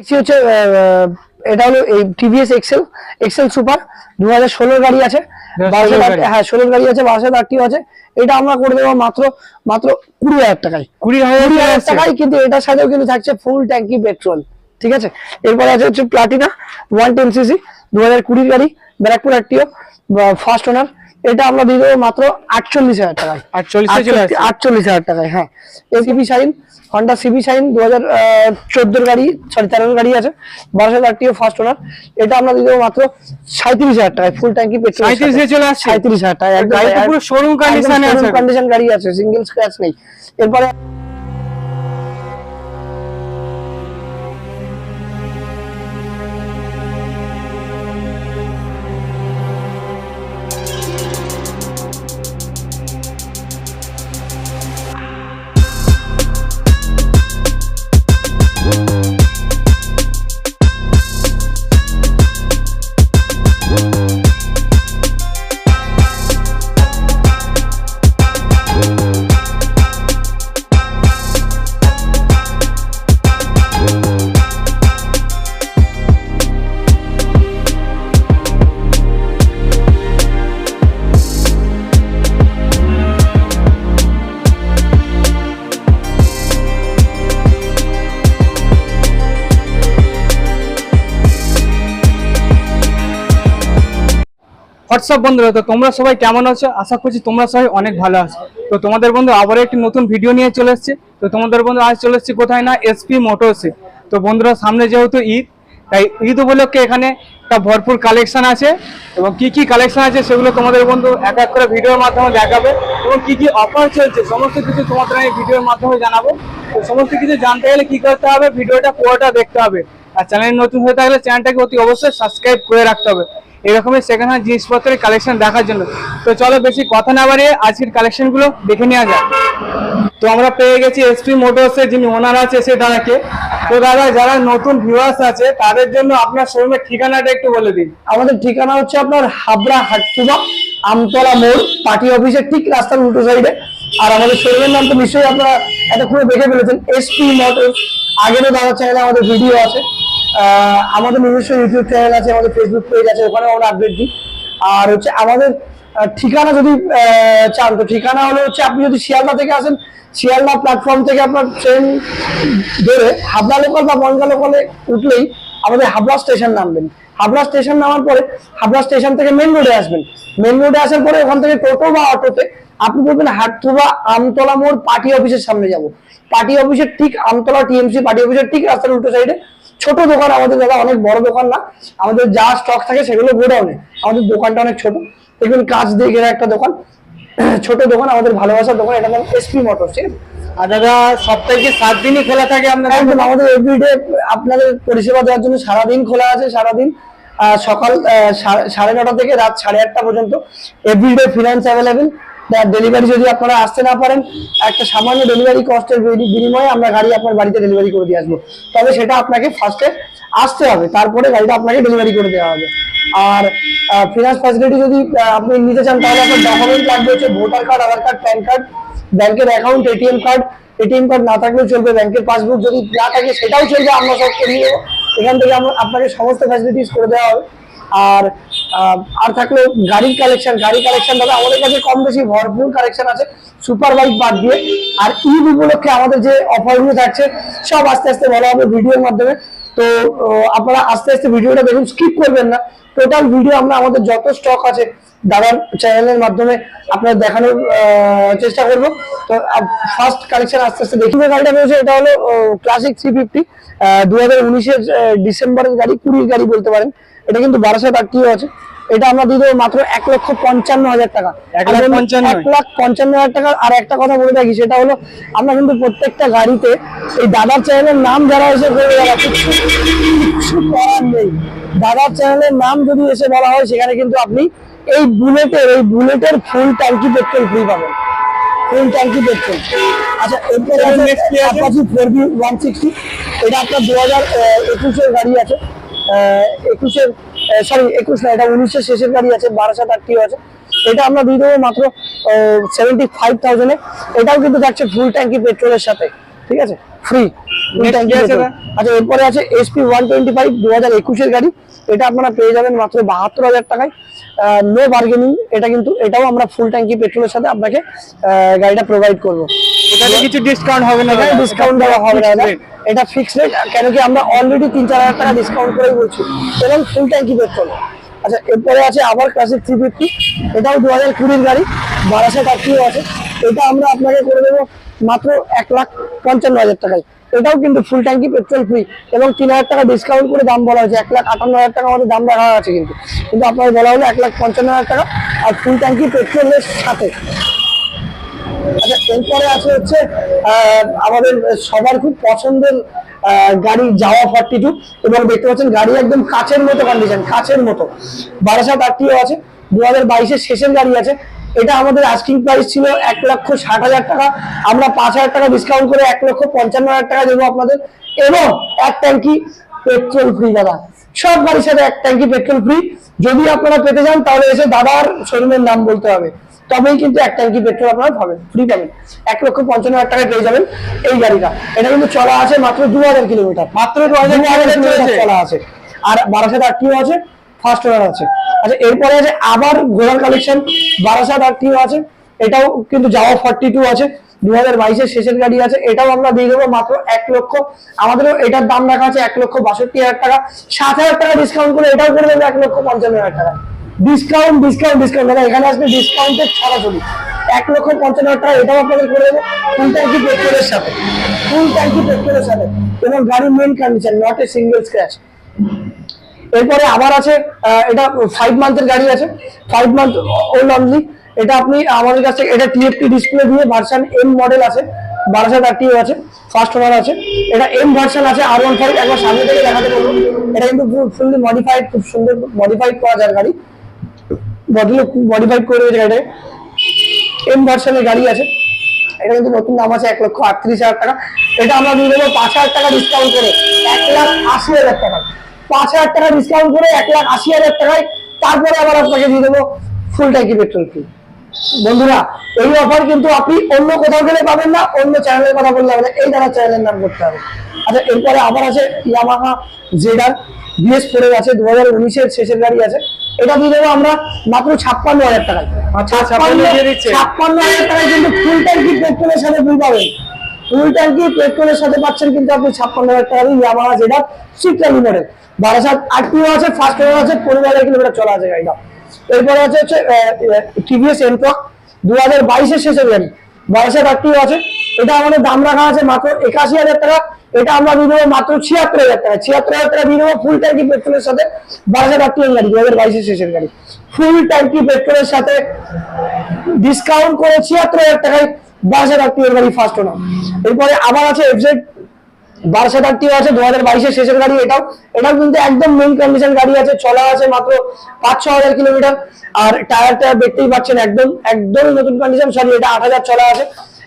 দেখছি হচ্ছে এটা হলো এই টিভিএস এক্সেল এক্সেল সুপার দু হাজার ষোলোর গাড়ি আছে 2016 বারোশো গাড়ি। হ্যাঁ ষোলোর গাড়ি আছে বারোশো আটটিও আছে। এটা আমরা করে দেবো মাত্র মাত্র কুড়ি হাজার টাকায়। কুড়ি হাজার কুড়ি হাজার টাকায় কিন্তু এটার সাথেও কিন্তু থাকছে ফুল ট্যাঙ্কি পেট্রোল ঠিক আছে? এরপরে আছে হচ্ছে প্লাটিনা ওয়ান টেন সিসি দু হাজার কুড়ির গাড়ি ব্যারাকপুর আটটিও ফার্স্ট ওনার এটা আমরা দিয়ে দেবো মাত্র আটচল্লিশ হাজার টাকায় 48 এ চলে আসছে। আটচল্লিশ হাজার টাকায় হ্যাঁ এসিপি শাইন হন্ডা সিবি শাইন দু হাজার চোদ্দোর গাড়ি সরি তেরোর গাড়ি আছে বারোশো আটটিও ফার্স্ট ওনার এটা আমরা দিয়ে দেবো মাত্র সাঁত্রিশ হাজার টাকায় ফুল ট্যাঙ্কি পেট্রোল 37 এ চলে আসছে? সাঁত্রিশ হাজার টাকা গাড়ি পুরো। কন্ডিশন গাড়ি আছে সিঙ্গেল স্ক্র্যাচ নেই এরপরে হোয়াটসঅ্যাপ বন্ধুরা, তো তোমরা সবাই কেমন আছো? আশা করছি তোমরা সবাই অনেক ভালো আছো। তো তোমাদের বন্ধু, আবারও একটি নতুন ভিডিও নিয়ে চলে এসেছে। তো তোমাদের বন্ধু, আজ চলে এসেছি কোথায় না? এসপি মোটরসে তো বন্ধুরা, সামনে যেহেতু ঈদ, তাই ঈদ উপলক্ষে এখানে একটা ভরপুর কালেকশন আছে এবং কি কি কালেকশন আছে সেগুলো তোমাদের বন্ধু এক এক করে ভিডিওর মাধ্যমে দেখাবে এবং কি কি অফার চলছে, সমস্ত কিছু তোমাদের আমি ভিডিওর মাধ্যমে জানাব। তো সমস্ত কিছু জানতে গেলে কি করতে হবে? ভিডিওটা পুরোটা দেখতে হবে। আর চ্যানেল নতুন হয়ে থাকলে চ্যানেলটাকে অতি অবশ্যই সাবস্ক্রাইব করে রাখতে হবে। এরকমের সেকেন্ড হ্যান্ড জিনিসপত্রের কালেকশন দেখার জন্য। তো চলো বেশি কথা না বাড়িয়ে আজকের কালেকশনগুলো দেখে নেওয়া যাক। তো আমরা পেয়ে গেছি এসপি মোটরসের যিনি ওনার আছে, সে দাদাকে। তো দাদা, যারা নতুন ভিউয়ার্স আছে, তাদের জন্য আপনার শোরুমের ঠিকানাটা একটু বলে দিন। আমাদের ঠিকানা হচ্ছে আপনার হাবড়া হাটতুবা আমতলা মোড়, পার্টি অফিসের ঠিক রাস্তার উল্টো সাইডে আর আমাদের শোরুমের নাম তো নিশ্চয়ই আপনারা এতক্ষণে দেখে ফেলেছেন এসপি মোটরস আগেরও দাদা চ্যানেলে আমাদের ভিডিও আছে। আমাদের নিজস্ব ইউটিউব চ্যানেল আছে, আমাদের ফেসবুক পেজ আছে ওখানে আমরা আপডেট দিই। আর হচ্ছে আমাদের ঠিকানা যদি চান, তো ঠিকানা হলো হচ্ছে আপনি যদি শিয়ালদা থেকে আসেন, শিয়ালদা প্ল্যাটফর্ম থেকে আপনার ট্রেন ধরে হাবড়া লোকাল বা বনগা লোকালে উঠলেই আমাদের হাবড়া স্টেশন নামবেন। হাবড়া স্টেশন নামার পরে হাবড়া স্টেশন থেকে মেন রোডে আসবেন। মেন রোডে আসার পরে ওখান থেকে টোটো বা অটোতে আপনি বলবেন হাটথুবা আমতলা মোড় পার্টি অফিসের সামনে যাব। পার্টি অফিসের ঠিক আমতলা টিএমসি পার্টি অফিসের ঠিক রাস্তার উল্টো সাইডে ছোট দোকান আমাদের দাদা অনেক বড় দোকান না। আমাদের যা স্টক থাকে সেগুলো গোডাউনে আমাদের দোকানটা অনেক ছোট। দেখবেন কাজ দিয়ে ঘেরা একটা দোকান। ছোট দোকান আমাদের ভালোবাসার দোকান। এটা নাম এসপি মোটরস ঠিক আছে? আর দাদা সপ্তাহে সাত দিনই খোলা থাকে একদম আমাদের এভরিডে আপনাদের পরিষেবা দেওয়ার জন্য সারাদিন খোলা আছে সারাদিন। সকাল সাড়ে নটা থেকে রাত সাড়ে আটটা পর্যন্ত। এভরিডে ফিনান্স অ্যাভেলেবেল ডেলিভারি যদি আপনারা আসতে না পারেন, একটা সামান্য ডেলিভারি কস্টের বিনিময়ে আমরা গাড়ি আপনার বাড়িতে ডেলিভারি করে দিয়ে আসব। তবে সেটা আপনাকে ফার্স্টে আসতে হবে, তারপরে গাড়িটা আপনাকে ডেলিভারি করে দেওয়া হবে। আর ফিনান্স ফ্যাসিলিটি যদি আপনি নিতে চান, তাহলে আপনার ডকুমেন্ট লাগবে হচ্ছে voter card Aadhaar card PAN card ব্যাংকের account ATM card ATM card না থাকলেও চলবে ব্যাংকের পাসবুক যদি না থাকে, সেটাও চলবে। আমরা সব করিয়ে এখান থেকে আপনাকে সমস্ত ফ্যাসিলিটিস করে দেওয়া হবে। আর আর থাকল গাড়ির কালেকশন গাড়ি কালেকশন দাদা, আমাদের কাছে কম বেশি ভরপুর কালেকশন আছে সুপার বাইক বাদ দিয়ে। আর ঈদ উপলক্ষে আমাদের যে অফারগুলো থাকছে, সব আস্তে আস্তে বলা হবে ভিডিওর মাধ্যমে। তো আপনারা আস্তে আস্তে ভিডিওটা দেখুন স্কিপ করবেন না। টোটাল ভিডিও আমরা, আমাদের যত স্টক আছে দাদার চ্যানেলের মাধ্যমে আপনার দেখানোর চেষ্টা করব। তো ফার্স্ট কালেকশন আস্তে আস্তে দেখি। গাড়িটা রয়েছে, এটা হলো ক্লাসিক থ্রি ফিফটি দু হাজার উনিশের ডিসেম্বরের গাড়ি, কুড়ির গাড়ি বলতে পারেন। এটা কিন্তু বারোশো আটটিও আছে। এটা আমরা দিয়ে দেবো মাত্র এক লক্ষ পঞ্চান্ন হাজার টাকা। এক লাখ পঞ্চান্ন? হাজার টাকা আর একটা কথা বলে রাখি সেটা হলো আমরা কিন্তু প্রত্যেকটা গাড়িতে এই দাদার চ্যানেলের নাম যারা এসে করে যারা কিচ্ছু কিচ্ছু করার নেই। দাদার চ্যানেলের নাম যদি এসে বলা হয় সেখানে কিন্তু আপনি এই বুলেটের এই বুলেটের ফুল ট্যাঙ্কি পেট্রোল ফ্রি পাবেন। ফুল ট্যাঙ্কি পেট্রোল আচ্ছা এরপরে আছে কি আছে? Apache 4B 160 এটা আপনার দু হাজার একুশের গাড়ি আছে। একুশের সরি একুশ না এটা উনিশের শেষের গাড়ি আছে বারোশো আটটিও আছে। এটা আমরা দিয়ে দেবো মাত্র সেভেন্টি ফাইভ থাউজেন্ডে এটাও কিন্তু থাকছে ফুল ট্যাঙ্কি পেট্রোলের সাথে ঠিক আছে? ফ্রি? আচ্ছা এরপরে আছে এসপি ওয়ান টোয়েন্টি ফাইভ দু হাজার একুশের গাড়ি। এটা আপনারা পেয়ে যাবেন মাত্র বাহাত্তর হাজার টাকায়। নো বার্গেনিং এটা কিন্তু এটাও আমরা ফুল ট্যাঙ্কি পেট্রোলের সাথে আপনাকে গাড়িটা প্রোভাইড করব। এটাতে কিছু ডিসকাউন্ট হবে না ডিসকাউন্ট দেওয়া হবে না এটা ফিক্সড রেট কেন কি আমরা অলরেডি তিন চার হাজার টাকা ডিসকাউন্ট করেই বলছি। এবং ফুল ট্যাঙ্কি পেট্রোল আচ্ছা এরপরে আছে আবার ক্লাসিক থ্রি ফিফটি এটাও দু হাজার কুড়ির গাড়ি বারাসাত আছে। এটা আমরা আপনাকে করে দেবো মাত্র এক লাখ পঞ্চান্ন হাজার টাকায়। এটাও কিন্তু ফুল ট্যাঙ্কি পেট্রোল ফ্রি এবং তিন হাজার টাকা ডিসকাউন্ট করে দাম বলা হয়েছে। এক লাখ আটান্ন হাজার টাকা আমাদের দাম রাখা আছে কিন্তু। কিন্তু আপনার বলা হলো এক লাখ পঞ্চান্ন হাজার টাকা আর ফুল ট্যাঙ্কি পেট্রোলের সাথে। আচ্ছা এরপরে আছে হচ্ছে আমাদের সবার খুব পছন্দের গাড়ি যাওয়া ফর্টি টু এবং দেখতে পাচ্ছেন গাড়ি একদম কাচের মতো কন্ডিশন কাচের মতো। বারাসাত আটটিও আছে দু হাজার বাইশের শেষের গাড়ি আছে। এটা আমাদের আস্কিং প্রাইস ছিল এক লক্ষ ষাট হাজার টাকা। আমরা পাঁচ হাজার টাকা ডিসকাউন্ট করে এক লক্ষ পঞ্চান্ন হাজার টাকা দেবো আপনাদের। এবং এক ট্যাঙ্কি পেট্রোল ফ্রি দাদা। সব গাড়ির সাথে এক ট্যাঙ্কি পেট্রোল ফ্রি যদি আপনারা পেতে চান তাহলে এসে দাদার শোরুমের নাম বলতে হবে। তবেই কিন্তু এক ট্যাঙ্কি পেট্রোল আপনারা পাবেন ফ্রি পাবেন। এক লক্ষ পঞ্চান্ন হাজার টাকায় পেয়ে যাবেন এই গাড়িটা। এটা কিন্তু চলা আছে মাত্র দু হাজার কিলোমিটার। মাত্র 2000 কিলোমিটার চলেছে। চলা আছে। আর বারাসাত আটটিও আছে। ফার্স্ট ওনার আছে। আচ্ছা এরপরে আছে আবার ঘোড়ার কালেকশন বারাসাত আটটিও আছে। এটাও কিন্তু যাওয়া ফর্টি টু আছে। দু হাজার বাইশের শেষের গাড়ি আছে। এটাও আমরা দিয়ে দেবো মাত্র এক লক্ষ। আমাদেরও এটার দাম রাখা আছে এক লক্ষ বাষট্টি হাজার টাকা। সাত হাজার টাকা ডিসকাউন্ট করে এটাও করে দেবো এক লক্ষ পঞ্চান্ন হাজার টাকা। ডিসকাউন্ট ডিসকাউন্ট ডিসকাউন্ট দাদা, এখানে আসবে ডিসকাউন্টের ছড়াছড়ি। এক লক্ষ পঞ্চান্ন হাজার টাকা এটাও আপনাদের করে দেবো। ফুল ট্যাঙ্কি পেট্রোলের সাথে। ফুল ট্যাঙ্কি পেট্রোলের সাথে। এবং গাড়ির mint condition not a single scratch এরপরে আবার আছে এটা ফাইভ মান্থের গাড়ি আছে। ফাইভ মান্থ ওল্ড অনলি এটা আপনি আমাদের কাছে এটা টিএফটি ডিসপ্লে দিয়ে ভার্সন এম মডেল আছে বারোশো আটটিও আছে ফার্স্ট ওনার আছে। এটা এম ভার্সান আছে আর ওয়ান ফাইভ একবার সামনে থেকে দেখাতে বলব এটা কিন্তু ফুললি মডিফাইড খুব সুন্দর মডিফাইড করা যায় গাড়ি। খুব মডিফাইড করে রয়েছে গাড়িটাকে। এম ভার্সানের গাড়ি আছে। এটা কিন্তু নতুন দাম আছে, এক লক্ষ আটত্রিশ হাজার টাকা। এটা আমরা দিয়ে দেবো পাঁচ হাজার টাকা ডিসকাউন্ট করে, এক লাখ আশি হাজার টাকা। পাঁচ হাজার টাকা ডিসকাউন্ট করে এক লাখ আশি হাজার টাকায় তারপরে আবার আপনাকে দিয়ে দেবো ফুল ট্যাঙ্কি পেট্রোল ফ্রি বন্ধুরা এই অফার কিন্তু আপনি অন্য কোথাও গেলে পাবেন না অন্য চ্যানেলের কথা বললে হবে না এই দ্বারা চ্যানেলের নাম করতে হবে। আচ্ছা এরপরে আবার আছে ইয়ামাহা জেডার বিএস ফোর আছে দু হাজার উনিশের শেষের গাড়ি আছে। এটা দিয়ে দেবো আমরা মাত্র ছাপ্পান্ন হাজার টাকায়। আচ্ছা, 56 দিয়ে দিচ্ছে। ছাপ্পান্ন হাজার টাকায় কিন্তু ফুল ট্যাঙ্কি পেট্রোলের সাথে ফুল পাবেন। ফুল ট্যাঙ্কি পেট্রোলের সাথে পাচ্ছেন কিন্তু আপনি ছাপ্পান্ন হাজার টাকা ইয়ামাহা যেটা সিক্রালি মডেল বারাসাত আটটিও আছে ফার্স্ট আছে, পনেরো হাজার কিলোমিটার চলা আছে গাড়িটা। এরপরে আছে হচ্ছে টিভিএস এনটক দু হাজার বাইশের শেষের গাড়ি। বারাসাত আটটিও আছে। এটা আমাদের দাম রাখা আছে মাত্র একাশি হাজার টাকা। এটা আমরা দিয়ে দেবো মাত্র ছিয়াত্তর হাজার টাকা। ছিয়াত্তর হাজার টাকা দিয়ে দেবো ফুল ট্যাঙ্কি পেট্রোলের সাথে বারাসাত আটটিও গাড়ি, দু হাজার বাইশের শেষের গাড়ি। ফুল ট্যাঙ্কি পেট্রোলের সাথে ডিসকাউন্ট করে ছিয়াত্তর হাজার টাকায় দশ হাজার টাকার গাড়ি ফার্স্ট ওনার এরপরে আবার আছে এফজেড বারোশো আটটিও আছে দু হাজার শেষের গাড়ি এটাও। এটাও কিন্তু একদম মেন কন্ডিশন গাড়ি আছে, চলা আছে মাত্র পাঁচ ছ হাজার কিলোমিটার। আর টায়ার টায়ার দেখতেই পাচ্ছেন একদম একদম নতুন কন্ডিশন সরি এটা আট হাজার চলা আছে।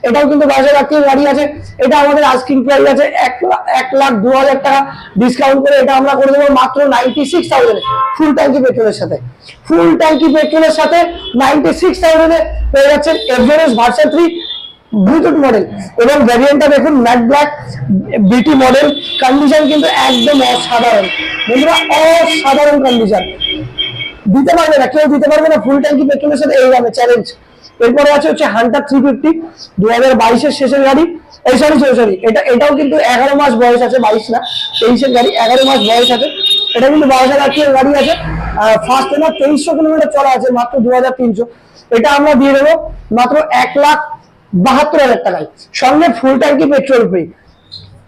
এটাও কিন্তু বারোশো আটটির গাড়ি আছে। এটা আমাদের আস্কিং প্রাইস আছে, এক লাখ এক লাখ দু হাজার টাকা। ডিসকাউন্ট করে এটা আমরা করে দেবো মাত্র নাইনটি সিক্স থাউজেন্ড ফুল ট্যাঙ্কি পেট্রোলের সাথে। ফুল ট্যাঙ্কি পেট্রোলের সাথে নাইনটি সিক্স থাউজেন্ডে পেয়ে যাচ্ছেন average version three Bluetooth model এবং ভ্যারিয়েন্টটা দেখুন matte black BT model condition কিন্তু একদম অসাধারণ। বন্ধুরা, অসাধারণ কন্ডিশন দিতে পারবে না, কেউ দিতে পারবে না ফুল ট্যাঙ্কি পেট্রোলের সাথে এই দামে চ্যালেঞ্জ এরপরে আছে হচ্ছে হান্টার থ্রি ফিফটি দু হাজার বাইশের শেষের গাড়ি। এই সরি সরি সরি এটা, এটাও কিন্তু এগারো মাস বয়স আছে, বাইশ না, তেইশের গাড়ি, এগারো মাস বয়স আছে। এটা কিন্তু বারো হাজার আটটির গাড়ি আছে। ফার্স্ট ওনার তেইশশো কিলোমিটার চলা আছে, মাত্র দু হাজার তিনশো। এটা আমরা দিয়ে দেবো মাত্র এক লাখ বাহাত্তর হাজার টাকায়। সঙ্গে ফুল ট্যাঙ্কি পেট্রোল ফ্রি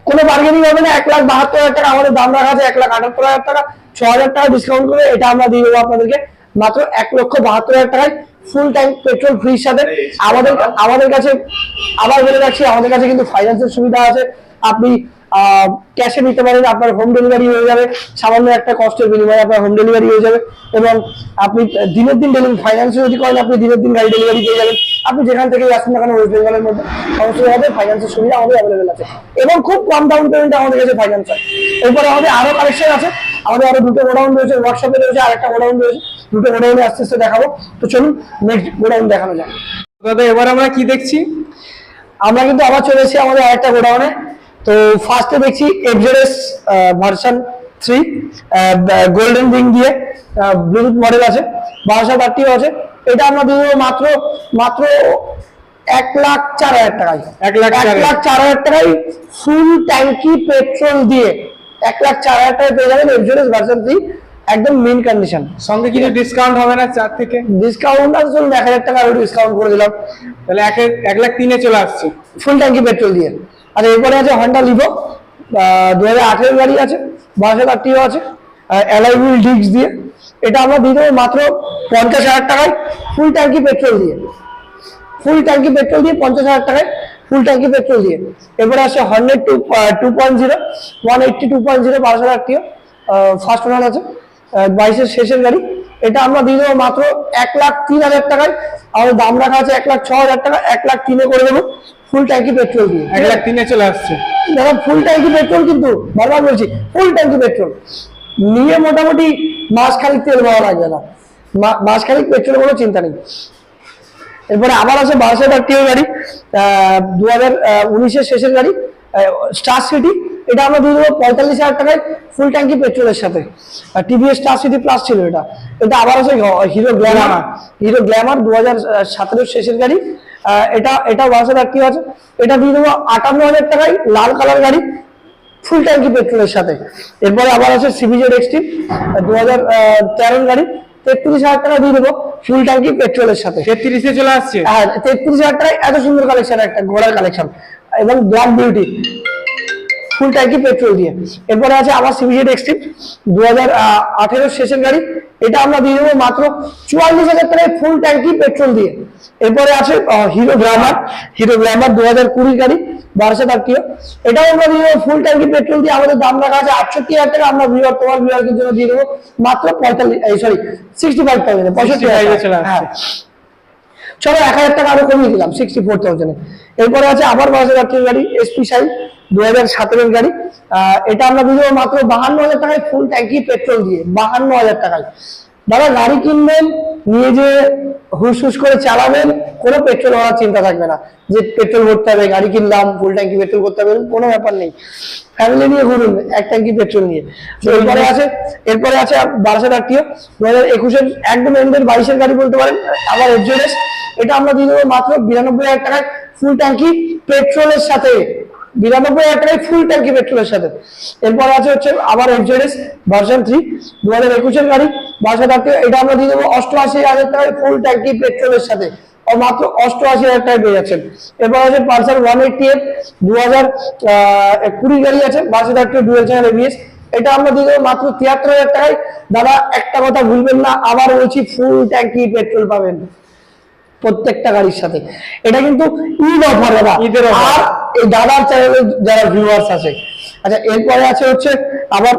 কোনো বার্গেনিং হবে না, এক লাখ বাহাত্তর হাজার টাকা আমাদের দাম রাখা আছে, এক লাখ আটাত্তর হাজার টাকা। ছ হাজার টাকা ডিসকাউন্ট করে এটা আমরা দিয়ে দেবো আপনাদেরকে। মাত্র এক লক্ষ বাহাত্তর হাজার টাকায় ফুল ট্যাঙ্ক পেট্রোল ফ্রির সাথে। আমাদের আমাদের কাছে আবার বলে রাখছি, আমাদের কাছে কিন্তু ফাইন্যান্সের সুবিধা আছে। আপনি ক্যাশে নিতে পারেন আপনার হোম ডেলিভারি হয়ে যাবে। সামান্য একটা কষ্টের বিনিময়ে আপনার হোম ডেলিভারি হয়ে যাবে এবং আপনি দিনের দিন ডেলিভারি ফাইন্যান্সে যদি করেন আপনি দিনের দিন গাড়ি ডেলিভারি পেয়ে যাবেন। আপনি যেখান থেকে আসুন না কেন ওয়েস্ট বেঙ্গলের মধ্যে অবশ্যই হবে ফাইন্যান্সের সুবিধা আমাদের অ্যাভেলেবেল আছে। এবং খুব কম ডাউন পেমেন্টে আমাদের কাছে ফাইন্যান্স হয়। এরপরে আমাদের আরও কালেকশন আছে। আমাদের আরও দুটো গোডাউন রয়েছে হোয়াটসঅ্যাপে রয়েছে আর একটা গোডাউন রয়েছে। দুটো গোডাউনে আস্তে আস্তে দেখাবো। তো চলুন নেক্সট গোডাউন দেখানো যাক। দাদা এবার আমরা কি দেখছি? আমরা কিন্তু আবার চলে এসেছি আমাদের আরেকটা গোডাউনে। তো ফার্স্টে দেখছি FZS version three golden ring দিয়ে ব্লুটুথ মডেল আছে বারোশো আটটিও আছে। এটা আমরা দেবো মাত্র মাত্র এক লাখ চার হাজার টাকায়। এক লাখ এক লাখ চার হাজার টাকায় ফুল ট্যাঙ্কি পেট্রোল দিয়ে এক লাখ চার হাজার টাকায় পেয়ে যাবেন এফজেডএস ভার্সন থ্রি একদম মেন কন্ডিশন সঙ্গে কিছু ডিসকাউন্ট হবে না চার থেকে? ডিসকাউন্ট আছে চলুন এক হাজার টাকা ডিসকাউন্ট করে দিলাম। তাহলে এক এক লাখ তিনে চলে আসছে। ফুল ট্যাঙ্কি পেট্রোল দিয়ে। আর এরপরে আছে হন্ডা লিভো দু হাজার আঠেরো গাড়ি আছে, বারোশো আটটিও আছে অ্যালাইহুইল ডিস্ক দিয়ে। এটা আমরা দিয়ে দেবো মাত্র পঞ্চাশ হাজার টাকায় ফুল ট্যাঙ্কি পেট্রোল দিয়ে। ফুল ট্যাঙ্কি পেট্রোল দিয়ে পঞ্চাশ হাজার টাকায় ফুল ট্যাঙ্কি পেট্রোল দিয়ে। এরপরে আছে hundred two two point zero one eighty two point zero বারোশো আটটিও ফার্স্ট ওনার আছে বাইশের শেষের গাড়ি। এটা আমরা দিয়ে দেবো মাত্র এক লাখ তিন হাজার টাকায়। আমাদের দাম রাখা আছে এক লাখ ছ হাজার টাকা এক লাখ তিনে করে দেবো। ফুল ট্যাঙ্কি পেট্রোল দিয়ে। এক লাখ তিনে চলে আসছে। দাদা ফুল ট্যাঙ্কি পেট্রোল কিন্তু বারবার বলছি ফুল ট্যাঙ্কি পেট্রোল। নিয়ে মোটামুটি মাস খানিক তেল ভরা লাগবে না। মাস খানিক পেট্রোল কোনো চিন্তা নেই। এরপরে আবার আছে বারোশো টাকা গাড়ি দু হাজার উনিশের শেষের গাড়ি। স্টার সিটি এটা আমরা দিয়ে দেবো পঁয়তাল্লিশ হাজার টাকায় ফুল ট্যাঙ্কি পেট্রোলের সাথে। টিভিএস স্টার সিটি প্লাস ছিল এটা। এটা আবার আছে হিরো গ্ল্যামার হিরো গ্ল্যামার দু হাজার সতেরোর শেষের গাড়ি। এটা এটা টাকা কি আছে এটা দিয়ে দেবো আটান্ন হাজার টাকায় লাল কালার গাড়ি ফুল ট্যাঙ্কি পেট্রোলের সাথে। এরপরে আবার আছে সিবিজেড এক্সটি দু হাজার তেরোর গাড়ি। তেত্রিশ হাজার টাকা দিয়ে দেবো ফুল ট্যাঙ্কি পেট্রোলের সাথে। তেত্রিশে চলে আসছে। হ্যাঁ তেত্রিশ হাজার টাকায় এত সুন্দর কালেকশন একটা ঘোড়ার কালেকশন এবং ব্ল্যাক বিউটি ফুল ট্যাঙ্কি পেট্রোল দিয়ে। এরপরে আছে আমার সিবিজেড এক্সট্রিম দু হাজার আঠেরোর শেষের গাড়ি। এটা আমরা দিয়ে দেবো মাত্র চুয়াল্লিশ হাজার টাকায় ফুল ট্যাঙ্কি পেট্রোল দিয়ে। এরপরে আছে হিরো গ্ল্যামার হিরো গ্ল্যামার দু হাজার কুড়ির গাড়ি বারোশো টাকিও এটাও আমরা দিয়ে দেবো ফুল ট্যাঙ্কি পেট্রোল দিয়ে। আমাদের দাম রাখা আছে আটষট্টি হাজার টাকা। আমরা ভিওর তোমার ভিওরকের জন্য দিয়ে দেবো মাত্র পঁয়তাল্লিশ সরি সিক্সটি ফাইভ থাউজেন্ড পঁয়ষট্টি 65 এ হাজার হ্যাঁ। চলো এক হাজার টাকা আরও কমিয়ে দিলাম সিক্সটি ফোর থাউজেন্ড এরপরে আছে আবার যাত্রীর গাড়ি এসপি সাই দু হাজার সতেরোর গাড়ি। এটা আমরা দেবো মাত্র বাহান্ন হাজার টাকায় ফুল ট্যাঙ্কি পেট্রোল দিয়ে, বাহান্ন হাজার টাকায়। দাদা গাড়ি কিনবেন নিয়ে যে হুস হুস করে চালাবেন, কোনো পেট্রোল হওয়ার চিন্তা থাকবে না। যে পেট্রোল ভরতে হবে, গাড়ি কিনলাম ফুল ট্যাঙ্কি পেট্রোল করতে হবে কোনো ব্যাপার নেই। ফ্যামিলি নিয়ে ঘুরুন, এক ট্যাঙ্কি পেট্রোল নিয়ে। এরপরে আছে এরপরে আছে বারোশো টাকিও দু হাজার একুশের একদম এন্ডের বাইশের গাড়ি বলতে পারেন, আবার এফজেডএস এটা আমরা দিয়ে দেবো মাত্র বিরানব্বই হাজার টাকায় ফুল ট্যাঙ্কি পেট্রোলের সাথে। বিরানব্বই হাজার টাকায় ফুল ট্যাঙ্কি পেট্রোলের সাথে। এরপর আছে হচ্ছে আবার এফজেডএস ভার্সন থ্রি দু হাজার একুশের গাড়ি। বারোশো টাকা এটা আমরা দিয়ে দেবো অষ্টআশি হাজার টাকায় ফুল ট্যাঙ্কি পেট্রোলের সাথে। মাত্র অষ্টআশি হাজার টাকায় পেয়ে যাচ্ছেন। এরপর আছে পালসার ওয়ান এইটটি এফ দু হাজার কুড়ি গাড়ি আছে। বারোশো টাকা ডুয়েল চ্যানেল এবিএস এটা আমরা দিয়ে দেবো মাত্র তিয়াত্তর হাজার টাকায়। দাদা, একটা কথা ভুলবেন না, আবার বলছি ফুল ট্যাঙ্কি পেট্রোল পাবেন। প্রত্যেকটা গাড়ির সাথে। এটা কিন্তু ঈদ অফার দাদা। ঈদের। আর এই দাদার চ্যানেলে যারা ভিউয়ার্স আছে। আচ্ছা এরপরে আছে হচ্ছে আবার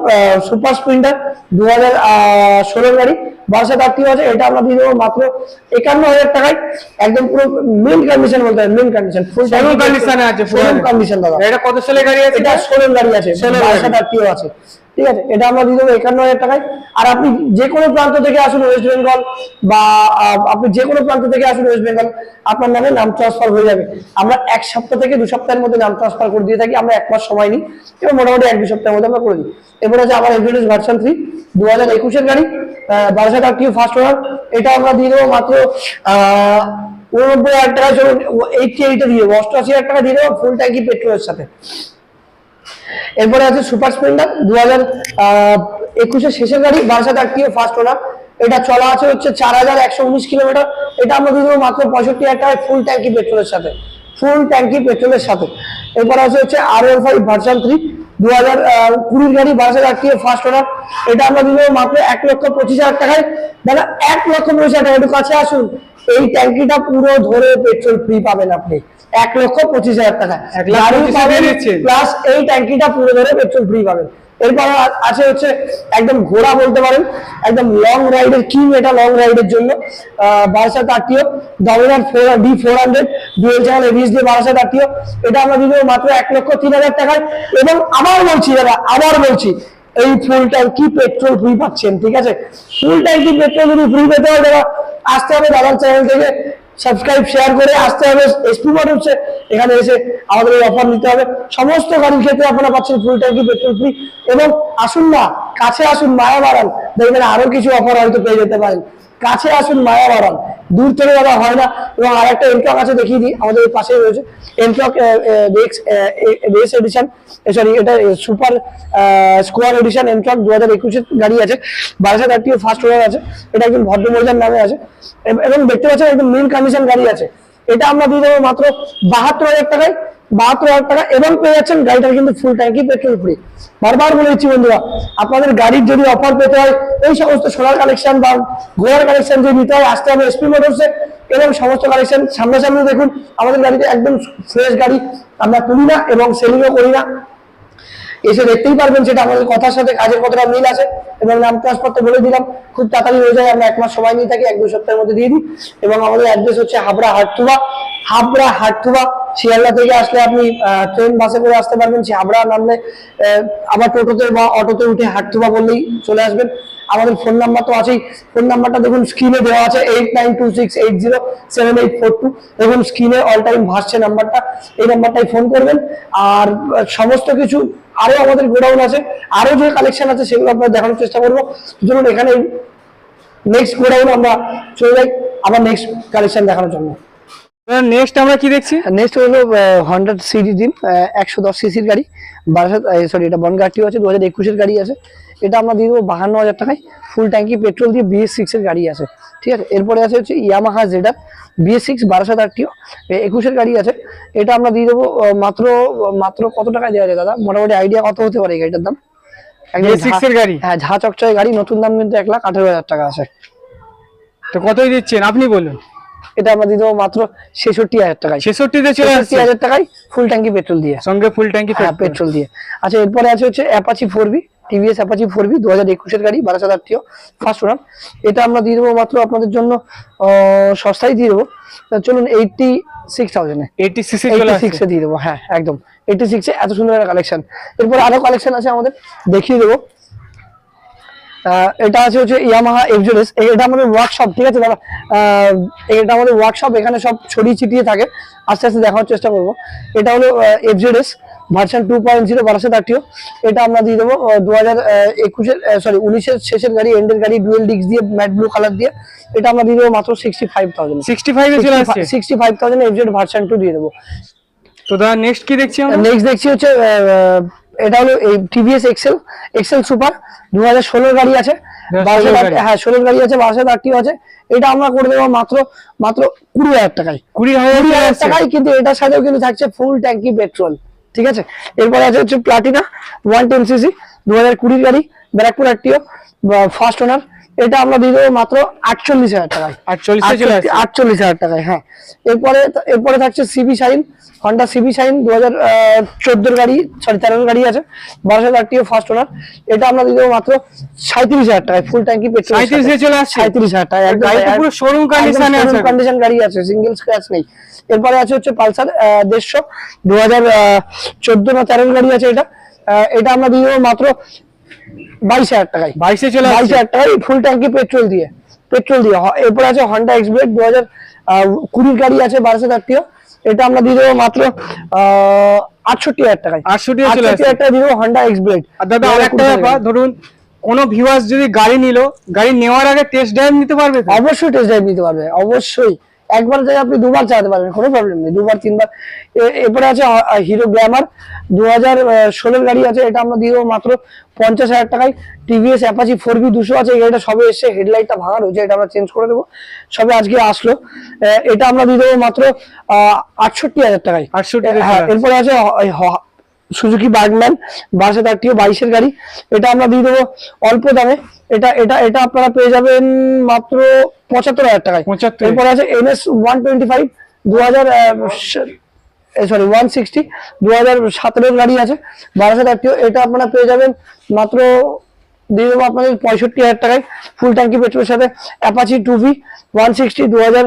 সুপার স্প্লেন্ডার দু হাজার গাড়ি। বারোশো টাকা আছে এটা আমরা দিয়ে দেবো মাত্র একান্ন হাজার টাকায়। একদম পুরো মেন কন্ডিশন বলতে হবে মেন কন্ডিশন ফুল Showroom আছে, পুরো। কন্ডিশন দাদা। এটা কত সালে গাড়ি আছে? এটা ষোলো গাড়ি আছে 16 বারোশো গাড়ি। আছে। ঠিক আছে? এটা আমরা দিয়ে দেবো একান্ন হাজার টাকায়। আর আপনি যে কোনো প্রান্ত থেকে আসুন ওয়েস্ট বেঙ্গল বা আপনি যে কোনো প্রান্ত থেকে আসুন ওয়েস্ট বেঙ্গল আপনার নামে নাম ট্রান্সফার হয়ে যাবে। আমরা এক সপ্তাহ থেকে দু সপ্তাহের মধ্যে নাম ট্রান্সফার করে দিয়ে থাকি, আমরা এক মাস সময় নিই, এবং মোটামুটি এক দু সপ্তাহের মধ্যে আমরা করে দিই। এরপর আছে আমার এভিডেন্স ভার্সন থ্রি দু হাজার একুশের গাড়ি বারোশো টাকা কিউ ফার্স্ট ওনার এটা আমরা দিয়ে দেবো মাত্র উননব্বই হাজার টাকা চলুন এইটটি এইটে দিয়ে দেবো, অষ্টআশি হাজার টাকা দিয়ে দেবো ফুল ট্যাঙ্কি পেট্রোলের সাথে। এরপরে আছে সুপার স্প্লেন্ডার দু হাজার একুশের শেষের গাড়ি বারোশো টাকিও ফার্স্ট ওনার এটা চলা আছে হচ্ছে চার হাজার একশো উনিশ কিলোমিটার। এটা আমরা দিয়ে মাত্র পঁয়ষট্টি হাজার টাকায় ফুল ট্যাঙ্কি পেট্রোলের সাথে। ফুল ট্যাঙ্কি পেট্রোলের সাথে। এরপর আছে হচ্ছে R L five version three দু হাজার কুড়ির গাড়ি বারোশো টাকিও ফার্স্ট ওনার এটা আমরা দিয়ে মাত্র এক লক্ষ পঁচিশ হাজার টাকায়। দাদা এক লক্ষ পঁচিশ হাজার টাকা একটু কাছে আসুন। এই ট্যাঙ্কিটা পুরো ধরে পেট্রোল ফ্রি পাবেন আপনি। এক লক্ষ পঁচিশ হাজার টাকা। প্লাস এই ট্যাঙ্কিটা পুরো ধরে পেট্রোল ফ্রি পাবেন। এরপর আছে হচ্ছে একদম ঘোড়া বলতে পারেন একদম লং রাইডের কিং এটা লং রাইডের জন্য। বারোশো আটটিও Dominar four D four hundred dual channel ABS দিয়ে বারোশো আটটিও এটা আমরা দেবো মাত্র এক লক্ষ তিন হাজার টাকায়। এবং আবার বলছি দাদা আবার বলছি এই ফুল ট্যাঙ্কি পেট্রোল ফ্রি পাচ্ছেন ঠিক আছে? ফুল ট্যাঙ্কি পেট্রোল যদি ফ্রি পেতে হয় দাদা আসতে হবে দাদার চ্যানেল থেকে। সাবস্ক্রাইব শেয়ার করে আসতে হবে। এসপি মোটরসে এখানে এসে আমাদের এই অফার নিতে হবে। সমস্ত গাড়ির ক্ষেত্রে আপনারা পাচ্ছেন ফুল ট্যাঙ্কি পেট্রোল ফ্রি এবং আসুন না, কাছে আসুন মায়া বাড়ান দেখবেন আরও কিছু অফার হয়তো পেয়ে যেতে পারেন। কাছে আসুন, মায়া বাড়ান। দূর থেকে দাদা হয় না। এবং আর একটা এনটক আছে, দেখিয়ে দিই, আমাদের এই পাশেই রয়েছে। Ntorq rex race edition sorry এটা সুপার স্কোয়ার এডিশন এনটক দু হাজার একুশের গাড়ি আছে। বারাসাত আরটিও ফার্স্ট ওনার আছে। এটা একজন ভদ্রমহিলার নামে আছে। এবং দেখতে পাচ্ছেন, একদম মিল কন্ডিশন গাড়ি আছে। এটা আমরা দিয়ে দেবো মাত্র বাহাত্তর হাজার টাকায়। বাহাত্তর হাজার টাকা এবং পেয়ে যাচ্ছেন গাড়িটার কিন্তু ফুল ট্যাঙ্কি পেট্রোল ফ্রি বারবার বলে দিচ্ছি বন্ধুরা, আপনাদের গাড়ির যদি অফার পেতে হয়, এই সমস্ত সোনার কালেকশন বা গোয়ার কালেকশন যদি নিতে হয়, আসতে হবে এসপি মোটরসে এবং সমস্ত কালেকশন সামনাসামনি দেখুন, আমাদের গাড়িতে একদম ফ্রেশ গাড়ি আমরা তুলি না এবং সেলিংও করি না। এসে দেখতেই পারবেন সেটা আমাদের কথার সাথে, কাজের কতটা মিল আছে। এবং নাম ট্রান্সপোর্টটা বলে দিলাম, খুব তাড়াতাড়ি হয়ে যায়, আমরা এক মাস সময় নিয়ে থাকি, এক দু সপ্তাহের মধ্যে দিয়ে দিই। এবং আমাদের অ্যাড্রেস হচ্ছে হাবড়া হাটথুবা হাবড়া হাটথুবা শিয়ালদা থেকে আসলে আপনি ট্রেন বাসে করে আসতে পারবেন, সে হাবড়া নামলে আবার টোটোতে বা অটোতে উঠে হাটথুবা বললেই চলে আসবেন। আমাদের ফোন নাম্বার তো আছেই ফোন নাম্বারটা দেখুন স্ক্রিনে দেওয়া আছে eight nine two six eight zero seven eight four two দেখুন স্ক্রিনে অল টাইম ভাসছে নাম্বারটা এই নাম্বারটাই ফোন করবেন। আর সমস্ত কিছু আরও আমাদের গোডাউন আছে আরও যে কালেকশন আছে সেগুলো আপনার দেখানোর চেষ্টা করব। ধরুন এখানে নেক্সট গোডাউন আমরা চলে যাই আবার নেক্সট কালেকশন দেখানোর জন্য। নেক্সট আমরা কি দেখছি? নেক্সট হলো হন্ডা সিডি দিন একশো দশ সিসির গাড়ি বারাসাত সরি এটা বনগাটিও আছে দু হাজার একুশের গাড়ি আছে। এটা আমরা দিয়ে দেবো বাহান্ন হাজার টাকায়। ফুল ট্যাঙ্কি পেট্রোল দিয়ে বিএস সিক্সের গাড়ি আছে। ঠিক আছে? এরপরে আছে হচ্ছে ইয়ামাহা জেডার বিএস সিক্স বারাসাত আটটিও একুশের গাড়ি আছে। এটা আমরা দিয়ে দেবো মাত্র মাত্র কত টাকায় দেওয়া যায় দাদা? মোটামুটি আইডিয়া কত হতে পারে এই গাড়িটার দাম? একদম BS6 গাড়ি? হ্যাঁ ঝা চকচকে গাড়ি। নতুন দাম কিন্তু এক লাখ আঠারো হাজার টাকা আছে। তো কতই দিচ্ছেন? আপনি বলুন। এটা আমরা দিয়ে দেবো মাত্র ছেষট্টি হাজার টাকায়। ছেষট্টিতে ছেষট্টি হাজার টাকায় ফুল ট্যাঙ্কি পেট্রোল দিয়ে। সঙ্গে ফুল ট্যাঙ্কি পেট্রোল দিয়ে। আচ্ছা এরপরে আছে হচ্ছে Apache four V TVS Apache four V দু হাজার একুশের গাড়ি বারোশো আটটিও ফার্স্ট ওনার এটা আমরা দিয়ে দেবো মাত্র আপনাদের জন্য সস্তায় দিয়ে দেবো। চলুন এইটটি সিক্স থাউজেন্ডে এইটটি সিক্সে দিয়ে দেবো হ্যাঁ একদম। এইটটি সিক্সে এত সুন্দর একটা কালেকশন এরপর আরও কালেকশন আছে আমাদের দেখিয়ে দেবো। এটা আছে হচ্ছে ইয়ামাহা এফজোরেস এটা আমাদের ওয়ার্কশপ ঠিক আছে দাদা? আহ, এটা আমাদের ওয়ার্কশপ এখানে সব ছড়িয়ে ছিটিয়ে থাকে। আস্তে আস্তে দেখার চেষ্টা করব। এটা হলো FZS version two point zero বারোশো থার্টিও এটা আমরা দিয়ে দেবো দু হাজার একুশের সরি উনিশের শেষের গাড়ি এন্ডের গাড়ি ডুয়েল ডিক্স দিয়ে ম্যাট ব্লু কালার দিয়ে। এটা আমরা দিয়ে দেবো মাত্র সিক্সটি ফাইভ থাউজেন্ড সিক্সটি ফাইভে sixty five thousand FZ version two দিয়ে দেবো। তো দাদা নেক্সট কি দেখছি আমরা? নেক্সট দেখছি হচ্ছে এটা হলো এই টিভিএস এক্সেল এক্সেল সুপার দু হাজার ষোলোর গাড়ি আছে। 2016 বারোশো গাড়ি। হ্যাঁ ষোলোর গাড়ি আছে বারোশো আটটিও আছে। এটা আমরা করে দেবো মাত্র মাত্র কুড়ি হাজার টাকায়। কুড়ি হাজার কুড়ি হাজার টাকায় কিন্তু এটার সাথেও কিন্তু থাকছে ফুল ট্যাঙ্কি পেট্রোল ঠিক আছে? এরপরে আছে হচ্ছে প্লাটিনা ওয়ান টেন সিসি দু হাজার কুড়ির গাড়ি, ব্যারাকপুর আরটিও ফার্স্ট ওনার এটা আমরা দিয়ে দেবো মাত্র আটচল্লিশ হাজার টাকায়। আটচল্লিশে হাজার টাকায় হ্যাঁ। এরপরে এরপরে থাকছে CB shine Honda CB shine দু হাজার চোদ্দোর গাড়ি সরি তেরোর গাড়ি আছে বারোশো আটটিও ফার্স্ট ওনার এটা আমরা দিয়ে দেবো মাত্র সাঁত্রিশ হাজার টাকায় ফুল ট্যাঙ্কি পেট্রোল 37 এ চলে সাঁত্রিশ হাজার আছে। কন্ডিশন গাড়ি আছে সিঙ্গেল স্ক্র্যাচ নেই। এরপরে আছে হচ্ছে পালসার দেড়শো দু হাজার চোদ্দ না তেরোর গাড়ি আছে এটা। এটা আমরা দিয়ে দেবো মাত্র বাইশ হাজার টাকায়। বাইশে চলে বাইশ হাজার টাকায় ফুল ট্যাঙ্কি পেট্রোল দিয়ে। পেট্রোল দিয়ে। এরপর আছে হন্ডা এক্সব্লেড দু হাজার কুড়ির গাড়ি আছে বারোশো এটা আমরা দিয়ে দেবো মাত্র আটষট্টি হাজার টাকায়। 68 চলে আটষট্টি হাজার টাকা দিয়ে দেবো হন্ডা এক্সব্লেড আর দাদা আর একটা ব্যাপার ধরুন কোনো ভিউয়ার্স যদি গাড়ি নিল গাড়ি নেওয়ার আগে টেস্ট ড্রাইভ নিতে পারবে অবশ্যই টেস্ট ড্রাইভ নিতে পারবে অবশ্যই। একবার যাই আপনি দুবার চালাতে পারবেন কোনো প্রবলেম নেই। দুবার তিনবার। এরপরে আছে হিরো গ্ল্যামার দু হাজার ষোলোর গাড়ি আছে এটা আমরা দিয়ে দেবো মাত্র পঞ্চাশ হাজার টাকায়। টিভিএস অ্যাপাচি ফোর বি দুশো আছে এই গাড়িটা সবে এসে হেডলাইটটা ভাঙা রয়েছে এটা আমরা চেঞ্জ করে দেবো। সবে আজকে আসলো। এটা আমরা দিয়ে দেবো মাত্র আটষট্টি হাজার টাকায়। 68 হাজার হ্যাঁ এরপরে আছে সুজুকি বার্গম্যান বারোশো থার্টিও বাইশের গাড়ি। এটা আমরা দিয়ে দেবো অল্প দামে। এটা এটা এটা আপনারা পেয়ে যাবেন মাত্র পঁচাত্তর হাজার টাকায়। 75 এরপর আছে এনএস ওয়ান টোয়েন্টি ফাইভ দু হাজার সরি ওয়ান সিক্সটি দু হাজার সতেরোর গাড়ি আছে বারোশো থার্টিও এটা আপনারা পেয়ে যাবেন মাত্র দিয়ে দেবো আপনাদের পঁয়ষট্টি হাজার টাকায় ফুল ট্যাঙ্কি পেট্রোলের সাথে Apache two V one sixty দু হাজার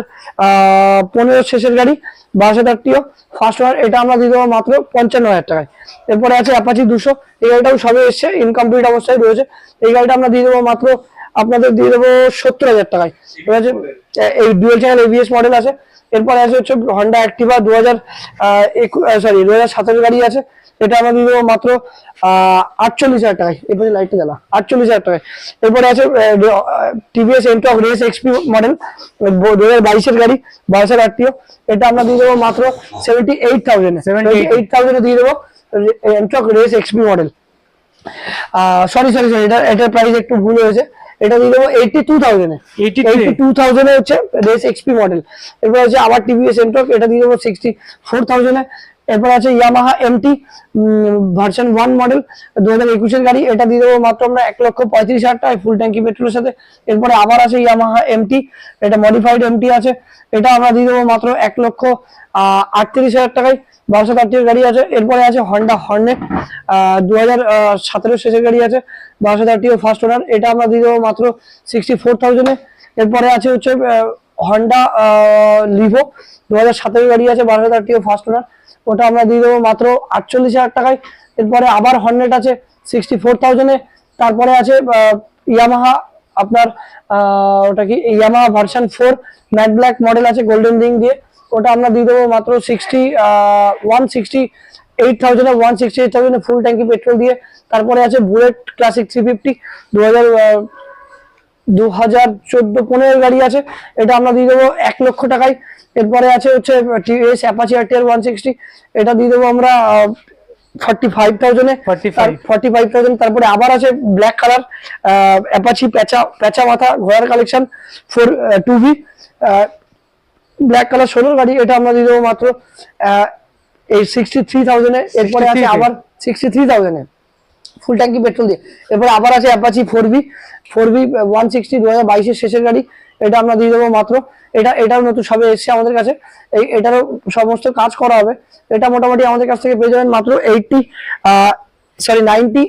পনেরো শেষের গাড়ি বারোশো থার্টিও ফার্স্ট ওয়ার এটা আমরা দিয়ে দেবো মাত্র পঞ্চান্ন হাজার টাকায়। এরপরে আছে অ্যাপাচি দুশো এই গাড়িটাও সবে এসছে ইনকমপ্লিট অবস্থায় রয়েছে। এই গাড়িটা আমরা দিয়ে দেবো মাত্র আপনাদের দিয়ে দেবো সত্তর হাজার টাকায়। এবার আছে, এই ডুয়েল চ্যানেল এবিএস মডেল আছে। এরপরে আছে হচ্ছে হন্ডা অ্যাক্টিভা দু হাজার সরি দু হাজার সতেরো গাড়ি আছে। এটা আমরা দিয়ে দেবো মাত্র আটচল্লিশ হাজার টাকায়। এরপরে লাইটটা জ্বালা। আটচল্লিশ হাজার টাকায়। এরপরে আছে TVS Ntorq race XP model দু হাজার বাইশের গাড়ি বাইশের আটটিও এটা আমরা দিয়ে দেবো মাত্র সেভেন্টি এইট থাউজেন্ডে সেভেন্টি এইট থাউজেন্ডে দিয়ে দেবো Ntorq race XP model sorry sorry sorry এটা এটার প্রাইস একটু ভুল হয়েছে। এটা দিয়ে দেবো এইটি টু থাউজেন্ডে 82 টু থাউজেন্ডে হচ্ছে রেস এক্সপি মডেল এরপর আছে আবার টিভিএস এন্টক এটা দিয়ে দেবো সিক্সটি ফোর থাউজেন্ডে এরপর আছে Yamaha MT version one model দু হাজার একুশের গাড়ি। এটা দিয়ে দেবো মাত্র আমরা এক লক্ষ পঁয়ত্রিশ হাজার টাকায় ফুল ট্যাঙ্কি পেট্রোলের সাথে। এরপরে আবার আছে ইয়ামাহা এমটি এটা মডিফাইড এমটি আছে। এটা আমরা দিয়ে দেবো মাত্র এক লক্ষ আটত্রিশ হাজার টাকায় বারোশো তারটির গাড়ি আছে। এরপরে আছে হন্ডা হর্নেট দু হাজার সতেরো শেষের গাড়ি আছে, বারোশো তারটিও ফার্স্ট ওনার এটা আমরা দিয়ে দেবো মাত্র সিক্সটি ফোর থাউজেন্ডে এরপরে আছে হচ্ছে হন্ডা লিভো দু হাজার সতেরো গাড়ি আছে, বারোশো তারটিও ফার্স্ট ওনার ওটা আমরা দিয়ে দেবো মাত্র আটচল্লিশ হাজার টাকায়। এরপরে আবার হর্নেট আছে সিক্সটি ফোর থাউজেন্ডে তারপরে আছে ইয়ামাহা আপনার ওটা কি? Yamaha version four matte black model আছে গোল্ডেন রিং দিয়ে। ওটা আমরা দিয়ে দেবো মাত্র sixty one sixty eight thousand one sixty eight thousand full ট্যাঙ্কি পেট্রোল দিয়ে। তারপরে আছে বুলেট ক্লাসিক থ্রি ফিফটি দু হাজার দু হাজার চোদ্দ পনেরো গাড়ি আছে। এটা আমরা দিয়ে দেবো এক লক্ষ টাকায়। এরপরে আছে হচ্ছে TVS Apache RTR one sixty. এটা দিয়ে দেবো আমরা ফর্টি ফাইভ থাউজেন্ডে 45 ফর্টি ফাইভ থাউজেন্ড তারপরে আবার আছে ব্ল্যাক কালার অ্যাপাচি প্যাচা প্যাচা মাথা ঘোড়ার collection four two V black colour ষোলোর গাড়ি। এটা আমরা দিয়ে দেবো মাত্র আহ, এই সিক্সটি থ্রি থাউজেন্ডে এরপরে আছে আবার সিক্সটি থ্রি থাউজেন্ডে ফুল ট্যাঙ্কি পেট্রোল দিয়ে। এরপর আবার আছে Apache four V four V one sixty দু হাজার বাইশের শেষের গাড়ি। এটা আমরা দিয়ে দেবো মাত্র। এটা এটাও নতুন সবে এসছে আমাদের কাছে। এই এটারও সমস্ত কাজ করা হবে। এটা মোটামুটি আমাদের কাছ থেকে পেয়ে যাবেন মাত্র এইটটি সরি নাইনটি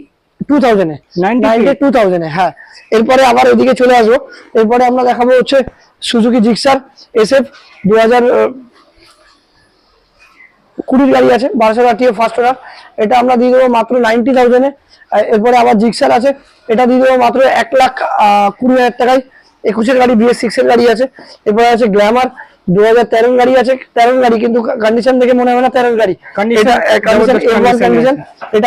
টু থাউজেন্ডে 92 নাইনটি টু থাউজেন্ডে হ্যাঁ। এরপরে আবার ওইদিকে চলে আসব। এরপরে আমরা দেখাবো হচ্ছে সুজুকি জিক্সার এস এফ দু হাজার কুড়ির গাড়ি আছে বারোশো আটিও ফার্স্ট ওনার এটা আমরা দিয়ে দেবো মাত্র নাইনটি থাউজেন্ডে এরপরে আবার জিক্সার আছে। এটা দিয়ে দেবো মাত্র এক লাখ কুড়ি হাজার টাকায়। একুশের গাড়ি বিএস সিক্স এর গাড়ি আছে। এরপরে আছে গ্ল্যামার দু হাজার তেরোর গাড়ি আছে। তেরোর গাড়ি কিন্তু কন্ডিশন দেখে মনে হয় না তেরোর গাড়ি। এটা কন্ডিশন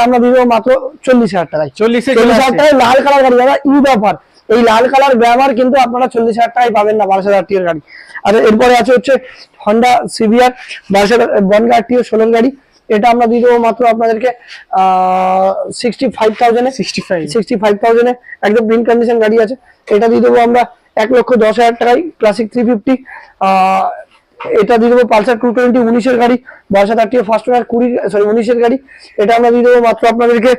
আমরা দিয়ে দেবো মাত্র চল্লিশ হাজার টাকায়। 40 চল্লিশ হাজার। টাকায় লাল কালার গাড়ি দাদা ঈদ অফার এই লাল কালার গ্ল্যামার কিন্তু আপনারা চল্লিশ হাজার টাকায় পাবেন না বারোশো হাজার টিয়ার গাড়ি। আর এরপরে আছে হচ্ছে হন্ডা সিভিআর বারোশো বনগা টিও ষোলোর গাড়ি। এটা আমরা দিয়ে দেবো মাত্র আপনাদেরকে সিক্সটি ফাইভ থাউজেন্ডে 65 সিক্সটি ফাইভ থাউজেন্ডে একদম প্রিন্ট কন্ডিশন গাড়ি আছে। এটা দিয়ে দেবো আমরা এক লক্ষ দশ হাজার টাকায় ক্লাসিক থ্রি ফিফটি এটা দিয়ে দেবো পালসার টু টোয়েন্টি উনিশের গাড়ি বারোশো থার্টি ফার্স্ট ওনার কুড়ি সরি উনিশের গাড়ি। এটা আমরা দিয়ে দেবো মাত্র আপনাদেরকে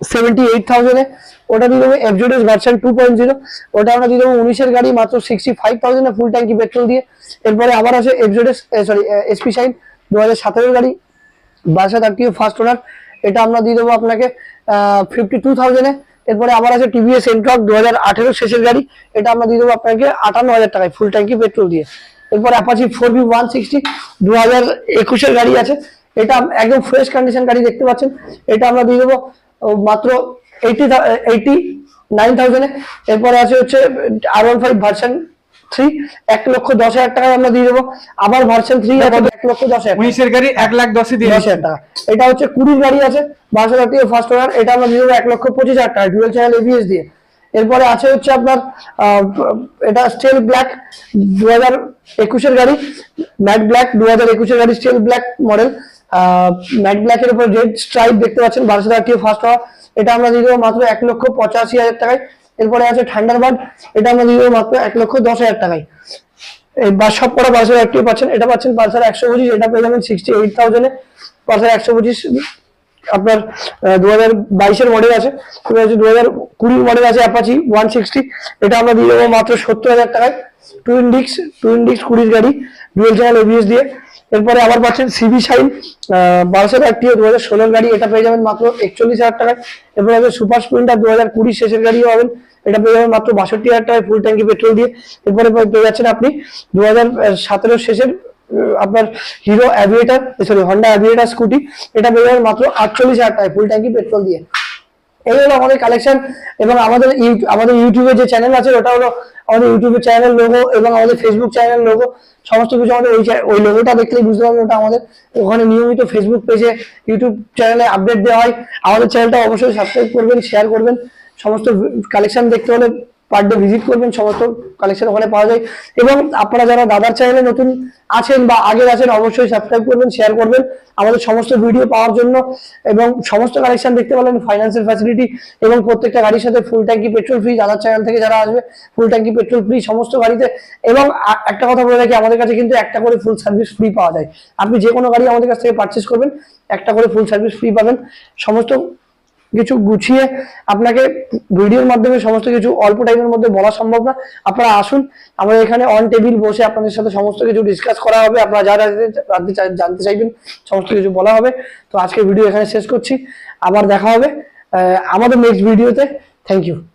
সেভেন্টি এইট থাউজেন্ডে ওটা দিয়ে দেবো FZS version two point zero ওটা আমরা দিয়ে দেবো উনিশের গাড়ি মাত্র সিক্সটি ফাইভ থাউজেন্ডে ফুল ট্যাঙ্কি পেট্রোল দিয়ে। এরপরে আবার আছে এফজোডেস সরি এসপি সাইন দু হাজার গাড়ি বারোশো থার্টিও ফার্স্ট ওনার এটা আমরা দিয়ে দেবো আপনাকে ফিফটি টু থাউজেন্ডে এরপরে আবার আছে টিভিএস এন্ট্রক দু হাজার আঠেরো শেষের গাড়ি, এটা আমরা দিয়ে দেবো আপনাকে আটান্ন হাজার টাকায় ফুল ট্যাঙ্কি পেট্রোল দিয়ে। এরপর Apache four V one sixty দু হাজার একুশের গাড়ি আছে। এটা একদম ফ্রেশ কন্ডিশন গাড়ি দেখতে পাচ্ছেন। এটা আমরা দিয়ে দেবো মাত্র এইটি এইটি নাইন থাউজেন্ডে এরপরে আছে হচ্ছে R one five version three এক লক্ষ দশ হাজার আমরা দিয়ে দেবো। আবার ভার্সন থ্রি এক লক্ষ দশ হাজার। উনিশের গাড়ি এক লাখ দশে দিয়ে দশ হাজার টাকা। এটা হচ্ছে কুড়ির গাড়ি আছে বারোশো ফার্স্ট ওনার এটা আমরা দিয়ে দেবো এক লক্ষ পঁচিশ হাজার টাকা ডুয়েল চ্যানেল এবিএস দিয়ে। এরপরে আছে হচ্ছে আপনার আহ, এটা স্টিল ব্ল্যাক দু হাজার একুশের গাড়ি ম্যাট ব্ল্যাক দু হাজার একুশের গাড়ি স্টিল ব্ল্যাক মডেল ম্যাট ব্ল্যাকের উপর রেড স্ট্রাইপ দেখতে পাচ্ছেন বারোশো টাকা ফার্স্ট হওয়া এটা আমরা দিয়ে দেবো মাত্র এক লক্ষ পঁচাশি হাজার টাকায়। এরপরে আছে থান্ডারবার্ড এটা আমরা দিয়ে মাত্র এক লক্ষ দশ হাজার টাকায়। এই বা সব কটা পালসার একটিভ পাচ্ছেন, এটা পাচ্ছেন পালসার একশো পঁচিশ, এটা পেয়ে যাবেন সিক্সটি এইট থাউজেন্ডে পালসার একশো পঁচিশ, আপনার দু হাজার বাইশের মডেল আছে, দু হাজার কুড়ির মডেল আছে অ্যাপাচি ওয়ান সিক্সটি এটা আমরা দিয়ে দেবো মাত্র সত্তর হাজার টাকায়। টুইন ডিক্স টুইন ডিক্স কুড়ির গাড়ি ডুয়েল চ্যানেল এবিএস দিয়ে। এরপরে আবার পাচ্ছেন সিবি সাইন বারোশো একটিও দু হাজার ষোলোর গাড়ি, এটা পেয়ে যাবেন মাত্র একচল্লিশ হাজার টাকায়। এরপরে আছে সুপার স্প্লেন্ডার দু হাজার কুড়ি শেষের গাড়িও পাবেন। এটা পেয়ে যাবেন মাত্র বাষট্টি হাজার টাকায় ফুল ট্যাঙ্কি পেট্রোল দিয়ে। এরপরে পেয়ে যাচ্ছেন আপনি দু হাজার সতেরো শেষের আপনার Hero Aviator sorry Honda Aviator scooty এটা পেয়ে যাবেন মাত্র আটচল্লিশ হাজার টাকায় ফুল ট্যাঙ্কি পেট্রোল দিয়ে। এই হলো আমাদের কালেকশন এবং আমাদের আমাদের ইউটিউবে যে চ্যানেল আছে, ওটা হলো আমাদের ইউটিউবের চ্যানেল লোগো এবং আমাদের ফেসবুক চ্যানেল লোগো সমস্ত কিছু আমাদের ওই ওই লোগোটা দেখলেই বুঝতে পারবেন ওটা আমাদের। ওখানে নিয়মিত ফেসবুক পেজে ইউটিউব চ্যানেলে আপডেট দেওয়া হয়। আমাদের চ্যানেলটা অবশ্যই সাবস্ক্রাইব করবেন শেয়ার করবেন। সমস্ত কালেকশন দেখতে হলে পার ডে ভিজিট করবেন, সমস্ত কালেকশন ওখানে পাওয়া যায়। এবং আপনারা যারা দাদার চ্যানেলে নতুন আছেন বা আগের আছেন, অবশ্যই সাবস্ক্রাইব করবেন শেয়ার করবেন। আমাদের সমস্ত ভিডিও পাওয়ার জন্য এবং সমস্ত কালেকশন দেখতে পারলেন ফাইন্যান্সিয়াল ফ্যাসিলিটি এবং প্রত্যেকটা গাড়ির সাথে ফুল ট্যাঙ্কি পেট্রোল ফ্রি দাদার চ্যানেল থেকে যারা আসবে ফুল ট্যাঙ্কি পেট্রোল ফ্রি সমস্ত গাড়িতে। এবং একটা কথা বলে রাখি, আমাদের কাছে কিন্তু একটা করে ফুল সার্ভিস ফ্রি পাওয়া যায়। আপনি যে কোনো গাড়ি আমাদের কাছ থেকে পারচেস করবেন, একটা করে ফুল সার্ভিস ফ্রি পাবেন। সমস্ত কিছু গুছিয়ে আপনাকে ভিডিওর মাধ্যমে সমস্ত কিছু অল্প টাইমের মধ্যে বলা সম্ভব না। আপনারা আসুন, আমরা এখানে অন টেবিল বসে আপনাদের সাথে সমস্ত কিছু ডিসকাস করা হবে। আপনারা যা জানতে জানতে চাই- জানতে চাইবেন, সমস্ত কিছু বলা হবে। তো আজকে ভিডিও এখানে শেষ করছি। আবার দেখা হবে আমাদের নেক্সট ভিডিওতে থ্যাংক ইউ